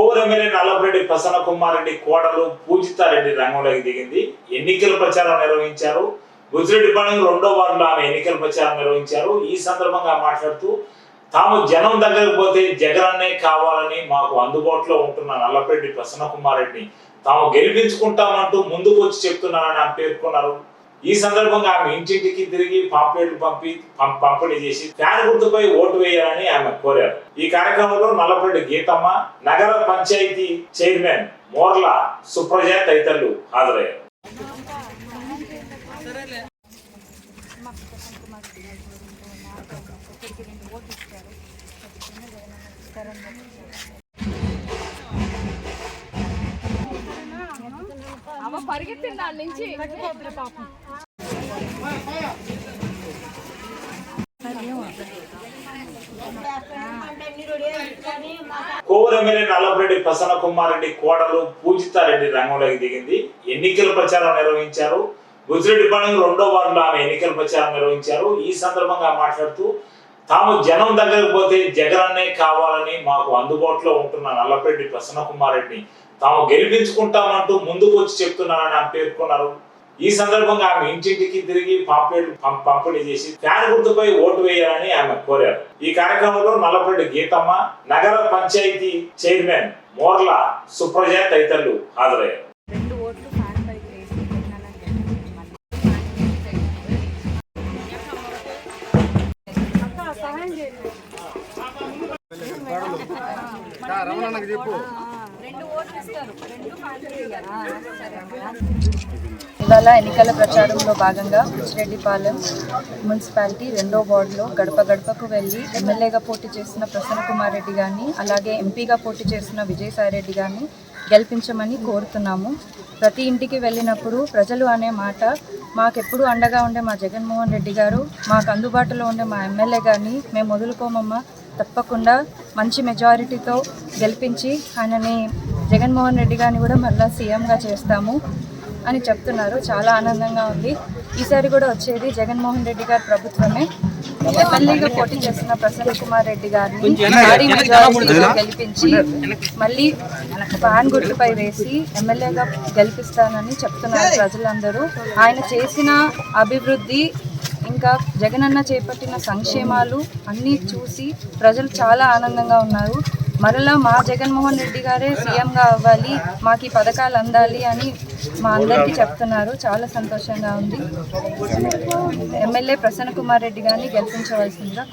Kovur MLA Nallapareddy Prasanna Kumar Reddy కోడలు పూజితారెడ్డి రంగంలోకి దిగింది. ఎన్నికల ప్రచారం నిర్వహించారు. గుజరెడ్డిపాలెం రెండో వార్డులో ఆమె ఎన్నికల ప్రచారం నిర్వహించారు. ఈ సందర్భంగా మాట్లాడుతూ తాము జనం దగ్గరకు పోతే జగనన్నే కావాలని మాకు అందుబాటులో ఉంటున్న నల్లపరెడ్డి ప్రసన్న కుమార్ రెడ్డిని తాము గెలిపించుకుంటామంటూ ముందుకు వచ్చి చెప్తున్నారని ఆమె పేర్కొన్నారు. ఈ సందర్భంగా ఆమె ఇంటింటికి తిరిగి పాంప్లెట్లు పంపి పం- పంపిణీ చేసి ఫ్యాన్ గుర్తుపై ఓటు వేయాలని ఆమె కోరారు. ఈ కార్యక్రమంలో నల్లపల్లి గీతమ్మ నగర పంచాయతీ చైర్మన్ మోర్ల సుప్రజ తదితరులు హాజరయ్యారు. అమ్మ పరిగెత్తింది దాని నుంచి. కోవూరు నల్లపరెడ్డి ప్రసన్న కుమార్ రెడ్డి కోడలు పూజితారెడ్డి రంగంలోకి దిగింది. ఎన్నికల ప్రచారం నిర్వహించారు. గుజరెడ్డిపాలెం రెండో వార్డులో ఆమె ఎన్నికల ప్రచారం నిర్వహించారు. ఈ సందర్భంగా మాట్లాడుతూ తాము జనం దగ్గరకు పోతే జగనన్నే కావాలని మాకు అందుబాటులో ఉంటున్న నల్లపరెడ్డి ప్రసన్న కుమార్ రెడ్డిని తాము గెలిపించుకుంటామంటూ ముందుకు వచ్చి చెప్తున్నారని ఆమె పేర్కొన్నారు. ఈ సందర్భంగా ఆమె ఇంటింటికి తిరిగి పాంప్లెట్ పంపిణీ చేసి ఫ్యాన్ గుర్తుపై ఓటు వేయాలని ఆమె కోరారు. ఈ కార్యక్రమంలో నల్లపరెడ్డి గీతమ్మ నగర పంచాయతీ చైర్మన్ మోర్ల సుప్రజ తదితరులు హాజరయ్యారు. రెండు ఓట్లు ఇవాళ ఎన్నికల ప్రచారంలో భాగంగా బుచ్చిరెడ్డిపాలెం మున్సిపాలిటీ రెండో వార్డులో గడప గడపకు వెళ్ళి ఎమ్మెల్యేగా పోటీ చేసిన ప్రసన్న కుమార్ రెడ్డి గారిని అలాగే ఎంపీగా పోటీ చేసిన విజయసాయి రెడ్డి గారిని గెలిపించమని కోరుతున్నాము. ప్రతి ఇంటికి వెళ్ళినప్పుడు ప్రజలు అనే మాట మాకెప్పుడు అండగా ఉండే మా జగన్మోహన్ రెడ్డి గారు మాకు అందుబాటులో ఉండే మా ఎమ్మెల్యే గారిని మేము వదులుకోమమ్మా తప్పకుండా మంచి మెజారిటీతో గెలిపించి ఆయనని జగన్మోహన్ రెడ్డి గారిని కూడా మళ్ళీ సీఎంగా చేస్తాము అని చెప్తున్నారు. చాలా ఆనందంగా ఉంది. ఈసారి కూడా వచ్చేది జగన్మోహన్ రెడ్డి గారి ప్రభుత్వమే. ఎమ్మెల్యేగా పోటీ చేస్తున్న ప్రసన్న కుమార్ రెడ్డి గారిని భారీ మెజారిటీతో గెలిపించి మళ్ళీ ఫ్యాన్ గుర్తుపై వేసి ఎమ్మెల్యేగా గెలిపిస్తానని చెప్తున్నారు ప్రజలందరూ. ఆయన చేసిన అభివృద్ధి ఇంకా జగనన్న చేపట్టిన సంక్షేమాలు అన్నీ చూసి ప్రజలు చాలా ఆనందంగా ఉన్నారు. మరలా మా జగన్మోహన్ రెడ్డి గారే సీఎంగా అవ్వాలి మాకు ఈ పథకాలు అందాలి అని మా అందరికీ చెప్తున్నారు. చాలా సంతోషంగా ఉంది. ఎమ్మెల్యే ప్రసన్న కుమార్ రెడ్డి గారిని గెలిపించవలసిందిగా